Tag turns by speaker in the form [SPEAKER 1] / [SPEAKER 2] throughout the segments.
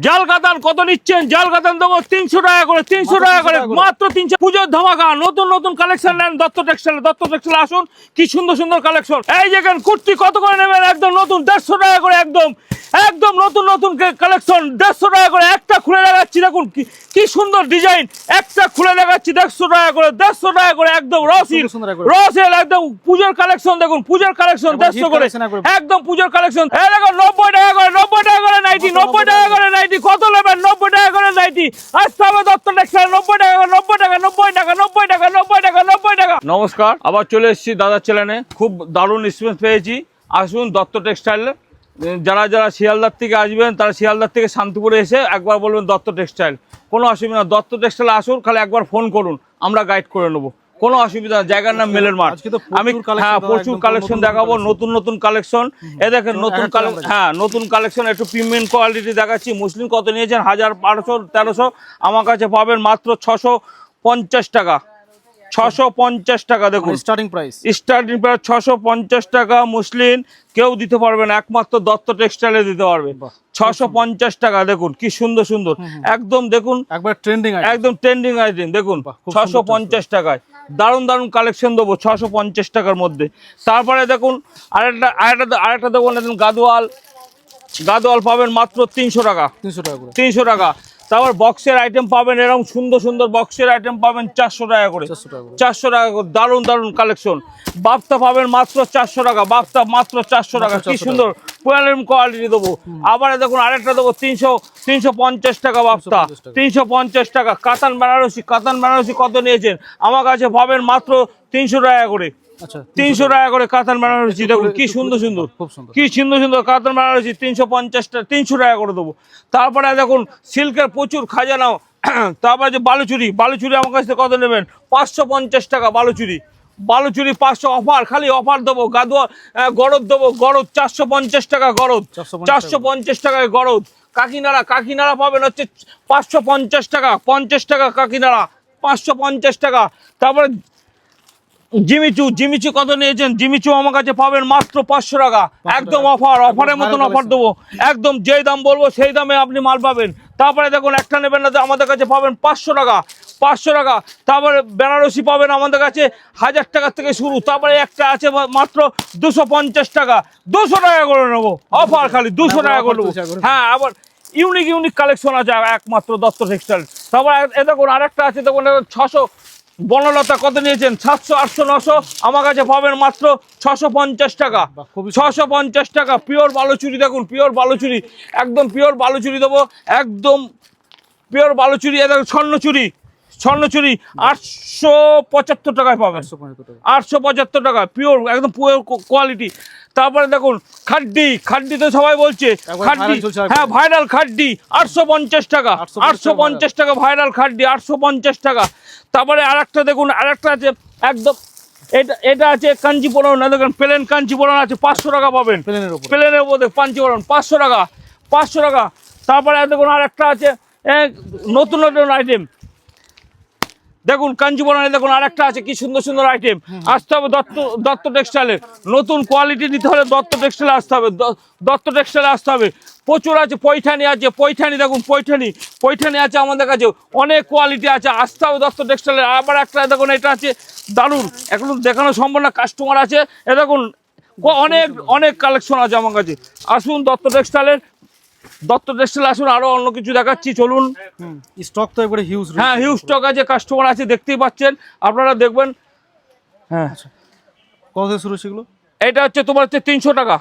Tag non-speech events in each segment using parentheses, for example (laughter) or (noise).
[SPEAKER 1] জাল কাতান কত নিচ্ছেন? জাল কাতান দেবো তিনশো টাকা করে তিনশো টাকা করে
[SPEAKER 2] 300 টাকা করে।
[SPEAKER 1] মাত্র তিনশো পুজোর ধামাকা নতুন নতুন কালেকশন নেন দত্ত টেক্সটাইল দত্ত টেক্সটাইল আসুন কি সুন্দর সুন্দর কালেকশন এই দেখেন কুর্তি কত করে নেবেন? একদম নতুন দেড়শো টাকা করে একদম একদম নতুন নতুন কালেকশন দেড়শো টাকা করে একটা খুলে দেখাচ্ছি দেখুন কি- সুন্দর ডিজাইন একটা খুলে দেখাচ্ছি দেড়শো টাকা করে দেড়শো টাকা করে একদম রসিল। রসেল একদম পুজোর কালেকশন দেখুন পুজোর কালেকশন দেড়শো করে। একদম পুজোর কালেকশন এই দেখো নব্বই টাকা করে নব্বই টাকা করে নাইটি নব্বই টাকা করে। নাইটি কত নেবেন? নব্বই টাকা করে নাইটি। আসতে হবে দত্ত টেক্সটাইল নব্বই টাকা নব্বই টাকা নব্বই টাকা নব্বই টাকা নব্বই টাকা নব্বই টাকা। নমস্কার, আবার চলে এসেছি দাদার চ্যানেলে। খুব দারুণ রেসপন্স পেয়েছি। আসুন দত্ত টেক্সটাইল যারা যারা শিয়ালদার থেকে আসবেন, তারা শিয়ালদার থেকে শান্তিপুরে এসে একবার বলবেন দত্ত টেক্সটাইল কোনো অসুবিধা না দত্ত টেক্সটাইল আসুন, খালি একবার ফোন করুন। আমরা গাইড করে নেব। কোনো অসুবিধা জায়গার নাম মেলের মাঠ। আমি হ্যাঁ প্রচুর কালেকশন দেখাবো নতুন নতুন কালেকশন এ দেখেন নতুন হ্যাঁ নতুন কালেকশন একটু প্রিমিয়াম কোয়ালিটি দেখাচ্ছি। মুসলিম কত নিয়েছেন? হাজার বারোশো তেরোশো। আমার কাছে পাবেন মাত্র ছশো পঞ্চাশ টাকা। ছশো পঞ্চাশ টাকা দেখুন।
[SPEAKER 2] স্টার্টিং প্রাইস
[SPEAKER 1] স্টার্টিং প্রাইস ছশো পঞ্চাশ টাকা মুসলিম। কেউ দিতে পারবে না একমাত্র দত্ত টেক্সটাইলে দিতে পারবে। ছশো পঞ্চাশ টাকা দেখুন কি সুন্দর সুন্দর। একদম দেখুন
[SPEAKER 2] একবার ট্রেন্ডিং
[SPEAKER 1] একদম ট্রেন্ডিং আইটেম দেখুন ছশো পঞ্চাশ টাকায়। দারুণ দারুণ কালেকশন দেবো ছশো পঞ্চাশ টাকার মধ্যে। তারপরে দেখুন আরেকটা আরেকটা আরেকটা দেখুন গাদোয়াল। গাদোয়াল পাবেন মাত্র তিনশো টাকা।
[SPEAKER 2] তিনশো টাকা
[SPEAKER 1] তিনশো টাকা। তারপর বক্সের আইটেম পাবেন এরকম সুন্দর সুন্দর বক্সের আইটেম পাবেন চারশো টাকা করে।
[SPEAKER 2] চারশো টাকা করে।
[SPEAKER 1] দারুণ দারুণ কালেকশন বাফতা পাবেন মাত্র চারশো টাকা বাফতা মাত্র চারশো টাকা। কি
[SPEAKER 2] 400
[SPEAKER 1] সুন্দর প্রিমিয়াম কোয়ালিটি দেবো। আবার দেখুন আরেকটা দেবো তিনশো তিনশো পঞ্চাশ টাকা বাফতা
[SPEAKER 2] 350 টাকা।
[SPEAKER 1] তিনশো পঞ্চাশ টাকা। কাতান বেনারসি কাতান বেনারসি কত নিয়েছেন? আমার কাছে পাবেন মাত্র তিনশো টাকা করে। তিনশো টাকা। করে কাতান বেনারসি দেখুন
[SPEAKER 2] একটু
[SPEAKER 1] কি সুন্দর সুন্দর।
[SPEAKER 2] খুব সুন্দর।
[SPEAKER 1] কি সুন্দর সুন্দর কাতান বেনারসি তিনশো পঞ্চাশটা তিনশো টাকা করে দেবো। তারপরে দেখুন সিল্কের প্রচুর খাজানাও (clears throat) তারপরে যে বালুচুরি বালুচুরি আমার কাছ থেকে কত নেবেন? পাঁচশো পঞ্চাশ টাকা বালুচুরি। বালুচুরি পাঁচশো অফার খালি অফার দেবো গাদুয়া গরদ দেবো গরদ চারশো পঞ্চাশ টাকা গরদ। চারশো পঞ্চাশ টাকায় গরদ। কাকিনাড়া কাকিনাড়া পাবেন হচ্ছে পাঁচশো পঞ্চাশ টাকা পঞ্চাশ টাকা কাকিনাড়া পাঁচশো পঞ্চাশ টাকা। তারপরে জিমিচু জিমিচু কত নিয়েছেন? জিমিচু আমার কাছে পাবেন মাত্র পাঁচশো টাকা। একদম অফার অফারের মতন অফার দেবো। একদম যেই দাম বলব সেই দামে আপনি মাল পাবেন। তারপরে দেখুন একটা নেবেন না আমাদের কাছে পাবেন পাঁচশো টাকা। পাঁচশো টাকা। তারপরে বেনারসি পাবেন আমাদের কাছে হাজার টাকা থেকে শুরু। তারপরে একটা আছে মাত্র দুশো পঞ্চাশ টাকা। দুশো টাকা করে নেব। অফার খালি দুশো টাকা করে নেব। হ্যাঁ আবার ইউনিক ইউনিক কালেকশন আছে একমাত্র দত্ত টেক্সটাইল তারপর এ দেখুন আরেকটা আছে দেখুন ছশো বনলতা কত নিয়েছেন? সাতশো আটশো নশো? আমার কাছে পাবেন মাত্র ছশো পঞ্চাশ টাকা। ছশো পঞ্চাশ টাকা পিওর বালুচুরি দেখুন পিওর বালুচুরি। একদম পিওর বালুচুরি দেবো একদম পিওর বালুচুরি এ দেখুন স্বর্ণচুরি। স্বর্ণচুরি আটশো পঁচাত্তর টাকায় পাবেন। আটশো পঁচাত্তর টাকা। পিওর একদম পিওর কোয়ালিটি তারপরে দেখুন খাড্ডি খাড্ডি তো সবাই বলছে খাড্ডি। হ্যাঁ ভাইরাল খাড্ডি আটশো পঞ্চাশ টাকা
[SPEAKER 2] 850
[SPEAKER 1] আটশো পঞ্চাশ টাকা ভাইরাল খাড্ডি আটশো পঞ্চাশ টাকা। তারপরে আরেকটা দেখুন আরেকটা আছে একদম এটা এটা আছে কাঞ্চিপুরম না দেখুন প্লেন কাঞ্চিপুরম আছে পাঁচশো টাকা পাবেন।
[SPEAKER 2] প্লেনের উপর।
[SPEAKER 1] প্লেনের মধ্যে কাঞ্চিপুরম পাঁচশো টাকা পাঁচশো টাকা। তারপরে দেখুন আরেকটা আছে নতুন নতুন আইটেম দেখুন কাঞ্জিবরণে দেখুন আরেকটা আছে কি সুন্দর সুন্দর আইটেম আসতে হবে দত্ত দত্ত টেক্সটাইলের নতুন কোয়ালিটি নিতে হলে দত্ত টেক্সটাইলে আসতে হবে। দত্ত টেক্সটাইলে আসতে হবে। প্রচুর আছে পৈঠানি আছে পৈঠানি দেখুন পৈঠানি। পৈঠানি আছে আমাদের কাছে অনেক কোয়ালিটি আছে। আসতে হবে দত্ত টেক্সটাইলে আবার একটা দেখুন এটা আছে দারুণ। এখন দেখানো সম্ভব না কাস্টমার আছে। এ দেখুন অনেক অনেক কালেকশন আছে আমার কাছে। আসুন দত্ত টেক্সটাইলের দত্ত টেক্সটাইল আসুন অন্য কিছু দেখাচ্ছি চলুন।
[SPEAKER 2] স্টক তো একবারে হিউজ
[SPEAKER 1] হ্যাঁ হিউজ স্টক আছে কাস্টমার আছে দেখতেই পাচ্ছেন। আপনারা দেখবেন হ্যাঁ।
[SPEAKER 2] কত শুরু সেগুলো
[SPEAKER 1] এটা হচ্ছে তোমার হচ্ছে তিনশো টাকা।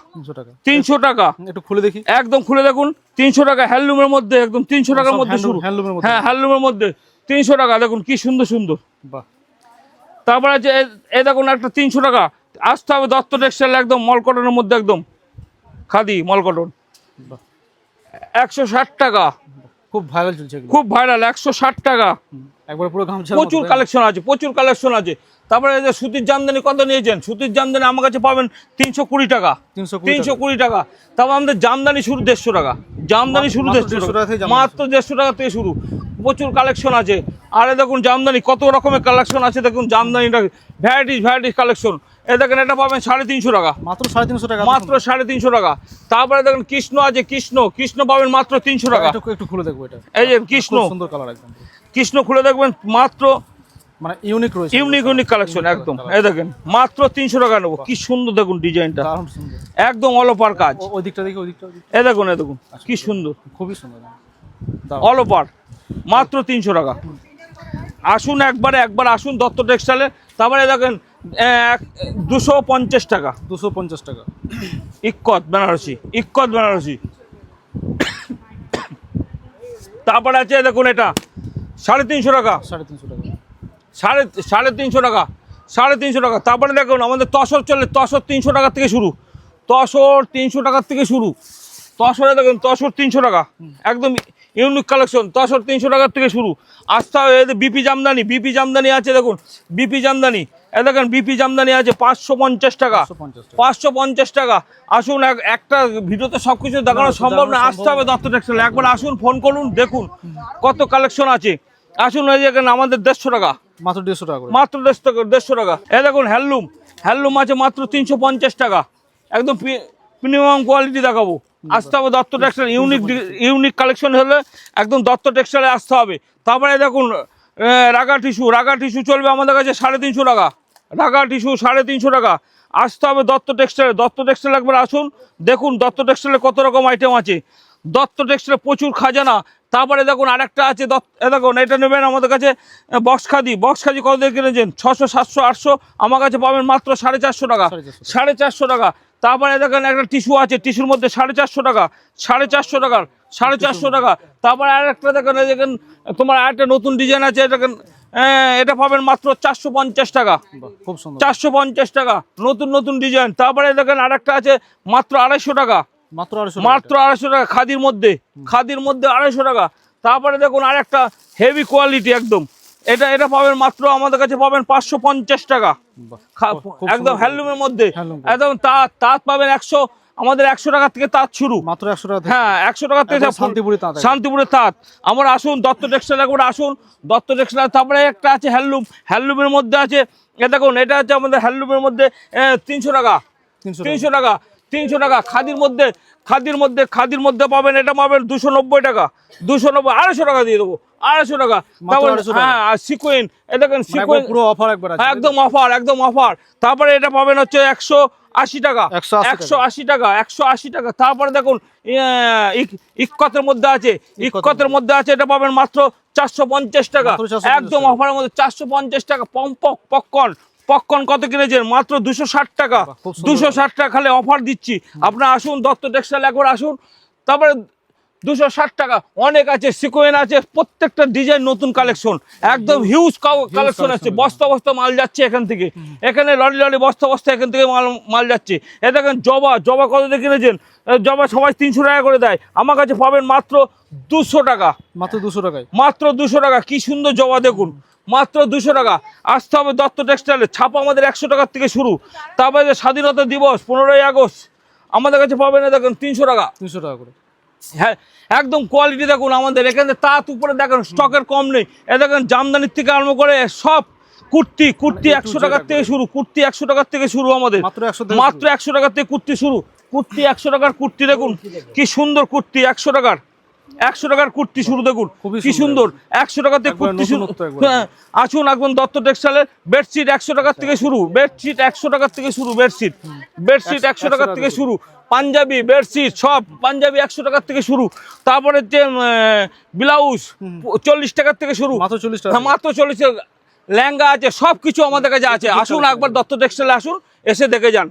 [SPEAKER 2] তিনশো টাকা। একটু খুলে দেখি।
[SPEAKER 1] একদম খুলে দেখুন তিনশো টাকা হ্যান্ডলুমের মধ্যে একদম তিনশো টাকার মধ্যে শুরু। হ্যাঁ হ্যান্ডলুমের মধ্যে। তিনশো টাকা দেখুন কি সুন্দর সুন্দর।
[SPEAKER 2] বাহ।
[SPEAKER 1] তারপরে আছে এ- দেখুন একটা তিনশো টাকা। আসতে হবে দত্ত টেক্সটাইল একদম মলকটনের মধ্যে একদম। খাদি মলকটন। একশো ষাট টাকা।
[SPEAKER 2] খুব ভাইরাল চলছে
[SPEAKER 1] খুব ভাইরাল একশো ষাট টাকা।
[SPEAKER 2] একবারে পুরো গামছা
[SPEAKER 1] প্রচুর কালেকশন আছে প্রচুর কালেকশন আছে। তারপরে যে সুতির জামদানি কত নিয়েছেন? সুতির জামদানি আমার কাছে পাবেন তিনশো কুড়ি টাকা।
[SPEAKER 2] তিনশো
[SPEAKER 1] কুড়ি টাকা। তারপর আমাদের জামদানি শুরু দেড়শো টাকা। জামদানি শুরু
[SPEAKER 2] মাত্র
[SPEAKER 1] দেড়শো
[SPEAKER 2] টাকা। থেকে
[SPEAKER 1] মাত্র দেড়শো টাকা থেকে শুরু। প্রচুর কালেকশন আছে। আরে দেখুন জামদানি কত রকমের কালেকশন আছে। দেখুন জামদানিটা ভ্যারাইটিস ভ্যারাইটিস কালেকশন এ দেখেন এটা পাবেন সাড়ে তিনশো টাকা।
[SPEAKER 2] মাত্র সাড়ে তিনশো টাকা।
[SPEAKER 1] মাত্র সাড়ে তিনশো টাকা। তারপরে দেখেন কৃষ্ণ আছে কৃষ্ণ। কৃষ্ণ পাবেন মাত্র তিনশো টাকা।
[SPEAKER 2] একটু খুলে দেখব এটা।
[SPEAKER 1] এই যে কৃষ্ণ।
[SPEAKER 2] সুন্দর কালার একদম।
[SPEAKER 1] কৃষ্ণ খুলে দেখবেন মাত্র
[SPEAKER 2] মানে ইউনিক রয়েছে।
[SPEAKER 1] ইউনিক ইউনিক কালেকশন একদম। এই দেখেন মাত্র তিনশো টাকা নেব। কি সুন্দর দেখুন ডিজাইনটা। একদম অলপার কাজ।
[SPEAKER 2] ওই দিকটা দেখি ওই দিকটা
[SPEAKER 1] এ দেখুন এ দেখুন কি সুন্দর।
[SPEAKER 2] খুবই সুন্দর।
[SPEAKER 1] অলপার মাত্র তিনশো টাকা। আসুন একবারে একবার আসুন দত্ত টেক্সটাইলে। তারপরে দেখেন দুশো পঞ্চাশ টাকা।
[SPEAKER 2] দুশো পঞ্চাশ টাকা।
[SPEAKER 1] ইক্কত বেনারসি ইক্কত বেনারসি। তারপরে আছে দেখুন এটা। সাড়ে তিনশো টাকা।
[SPEAKER 2] সাড়ে তিনশো টাকা।
[SPEAKER 1] সাড়ে সাড়ে তিনশো টাকা সাড়ে তিনশো টাকা। তারপরে দেখুন আমাদের তসর চলে তসর তিনশো টাকার থেকে শুরু। তসর তিনশো টাকার থেকে শুরু। তসরে দেখুন তসর তিনশো টাকা। একদম ইউনিক কালেকশন তসর তিনশো টাকার থেকে শুরু। আসতে হবে এদের বিপি জামদানি বিপি জামদানি আছে দেখুন বিপি জামদানি। এ দেখেন বিপি জামদানি আছে পাঁচশো পঞ্চাশ টাকা। পাঁচশো পঞ্চাশ টাকা। আসুন এক- একটা ভিডিওতে সব কিছু দেখানো সম্ভব না। আসতে হবে দত্ত টেক্সটাইল একবার আসুন ফোন করুন দেখুন কত কালেকশন আছে। আসুন এই দেখেন আমাদের দেড়শো টাকা।
[SPEAKER 2] মাত্র দেড়শো টাকা
[SPEAKER 1] মাত্র দেড়শো টাকা দেড়শো টাকা। এ দেখুন হ্যান্ডলুম। হ্যান্ডলুম আছে মাত্র তিনশো পঞ্চাশ টাকা। একদম প্রিমিয়াম কোয়ালিটি দেখাবো। আসতে হবে Dutta textile unique unique collection হলে একদম দত্ত টেক্সটাইলে আসতে হবে। তারপরে দেখুন রাগা টিস্যু রাগা টিস্যু চলবে আমাদের কাছে সাড়ে তিনশো টাকা। রাগা টিস্যু সাড়ে তিনশো টাকা। আসতে হবে দত্ত টেক্সটাইলে দত্ত টেক্সটাইল একবার আসুন। দেখুন দত্ত টেক্সটাইলে কত রকম আইটেম আছে। দত্ত টেক্সটাইলে প্রচুর খাজানা। তারপরে দেখুন আরেকটা আছে দেখুন এটা নেবেন আমাদের কাছে বক্স খাদি। বক্স খাদি কত দিয়ে কিনেছেন? ছশো সাতশো আটশো আমার কাছে পাবেন মাত্র সাড়ে চারশো টাকা।
[SPEAKER 2] সাড়ে চারশো টাকা।
[SPEAKER 1] তারপরে দেখেন একটা টিস্যু আছে টিস্যুর মধ্যে সাড়ে চারশো টাকা সাড়ে চারশো টাকার সাড়ে চারশো টাকা। তারপরে আর একটা দেখেন দেখেন তোমার আরেকটা নতুন ডিজাইন আছে দেখেন এটা পাবেন মাত্র চারশো পঞ্চাশ টাকা।
[SPEAKER 2] খুব
[SPEAKER 1] চারশো পঞ্চাশ টাকা নতুন নতুন ডিজাইন। তারপরে দেখেন আরেকটা আছে মাত্র আড়াইশো টাকা।
[SPEAKER 2] মাত্র আড়াইশো
[SPEAKER 1] টাকা। খাদির মধ্যে খাদির মধ্যে আড়াইশো টাকা। তারপরে দেখুন আরেকটা হেভি কোয়ালিটি একদম। এটা এটা পাবেন মাত্র আমাদের কাছে পাবেন পাঁচশো পঞ্চাশ টাকা। একদম। হ্যান্ডলুমের মধ্যে। একদম তাঁত তাঁত পাবেন একশো আমাদের একশো টাকা থেকে তাঁত শুরু।
[SPEAKER 2] মাত্র একশো টাকা
[SPEAKER 1] হ্যাঁ একশো টাকা থেকে
[SPEAKER 2] শান্তিপুরে তাঁত একদম।
[SPEAKER 1] শান্তিপুরের তাঁত। আমার আসুন দত্ত টেক্সটাইল একবার আসুন। দত্ত টেক্সটাইল তারপরে একটা আছে হ্যান্ডলুম হ্যান্ডলুমের মধ্যে আছে এ দেখুন এটা আছে আমাদের হ্যান্ডলুমের মধ্যে তিনশো টাকা।
[SPEAKER 2] তিনশো টাকা।
[SPEAKER 1] তিনশো টাকা। খাদির মধ্যে খাদির মধ্যে খাদির মধ্যে পাবেন এটা পাবেন দুশো নব্বই টাকা। দুশো নব্বই আড়াইশো টাকা দিয়ে দেবো। আড়াইশো টাকা। তারপর হ্যাঁ সিকুইন এ দেখেন
[SPEAKER 2] মানে
[SPEAKER 1] সিকুইন
[SPEAKER 2] পুরো অফার একবার
[SPEAKER 1] হ্যাঁ, একদম অফার একদম অফার তারপরে এটা পাবেন হচ্ছে একশো আশি টাকা।
[SPEAKER 2] 180
[SPEAKER 1] একশো আশি টাকা একশো আশি টাকা। তারপরে দেখুন ইয়া, ইক- ইক্কতের মধ্যে আছে ইক্কতের মধ্যে। আছে এটা পাবেন মাত্র চারশো পঞ্চাশ টাকা। একদম। অফারের মধ্যে চারশো পঞ্চাশ টাকা পম্পক পপকর্ন পপকর্ন কত কিনেছেন? মাত্র দুশো ষাট টাকা। দুশো ষাট টাকা খালে অফার দিচ্ছি। আপনার আসুন দত্ত টেক্সটাইল একবার আসুন। তারপরে দুশো ষাট টাকা। অনেক আছে সিকোয়েন আছে প্রত্যেকটা ডিজাইন নতুন কালেকশন একদম হিউজ কালেকশন আছে। বস্তা বস্তা মাল যাচ্ছে এখান থেকে। এখানে লরি লরি বস্তা বস্তা এখান থেকে মাল মাল যাচ্ছে। এ দেখেন জবা জবা কত দিয়ে কিনেছেন? জবা সবাই তিনশো টাকা করে দেয়। আমার কাছে পাবেন মাত্র দুশো টাকা।
[SPEAKER 2] মাত্র দুশো টাকায়।
[SPEAKER 1] মাত্র দুশো টাকা। কি সুন্দর জবা দেখুন। মাত্র দুশো টাকা। আসতে হবে দত্ত টেক্সটাইলে ছাপা আমাদের একশো টাকার থেকে শুরু। তারপরে স্বাধীনতা দিবস পনেরোই আগস্ট। আমাদের কাছে পাবেন না দেখুন তিনশো টাকা।
[SPEAKER 2] তিনশো টাকা করে।
[SPEAKER 1] হ্যাঁ একদম কোয়ালিটি দেখুন আমাদের। এখানে তাঁত উপরে দেখেন স্টকের কম নেই। এ দেখেন জামদানির থেকে আরম্ভ করে সব কুর্তি কুর্তি একশো টাকার থেকে শুরু কুর্তি একশো টাকার থেকে শুরু আমাদের।
[SPEAKER 2] মাত্র 100 থেকে
[SPEAKER 1] মাত্র একশো টাকার থেকে কুর্তি শুরু। কুর্তি একশো টাকার কুর্তি দেখুন। কি সুন্দর কুর্তি একশো টাকার। একশো টাকার কুর্তি শুরু দেখুন কি সুন্দর। একশো টাকাতে কুর্তি শুরু। হ্যাঁ আসুন একদম দত্ত টেক্সটাইলের বেডশিট একশো টাকার থেকে শুরু। বেডশিট একশো টাকার থেকে শুরু বেডশিট। বেডশিট একশো টাকার থেকে শুরু। পাঞ্জাবি বেডশিট সব পাঞ্জাবি একশো টাকার থেকে শুরু। তারপরে যে ব্লাউজ চল্লিশ টাকার থেকে শুরু।
[SPEAKER 2] মাত্র 40 টাকা।
[SPEAKER 1] মাত্র চল্লিশ লেহেঙ্গা আছে সব কিছু আমাদের কাছে আছে। আসুন একবার দত্ত টেক্সটাইলে আসুন এসে দেখে যান।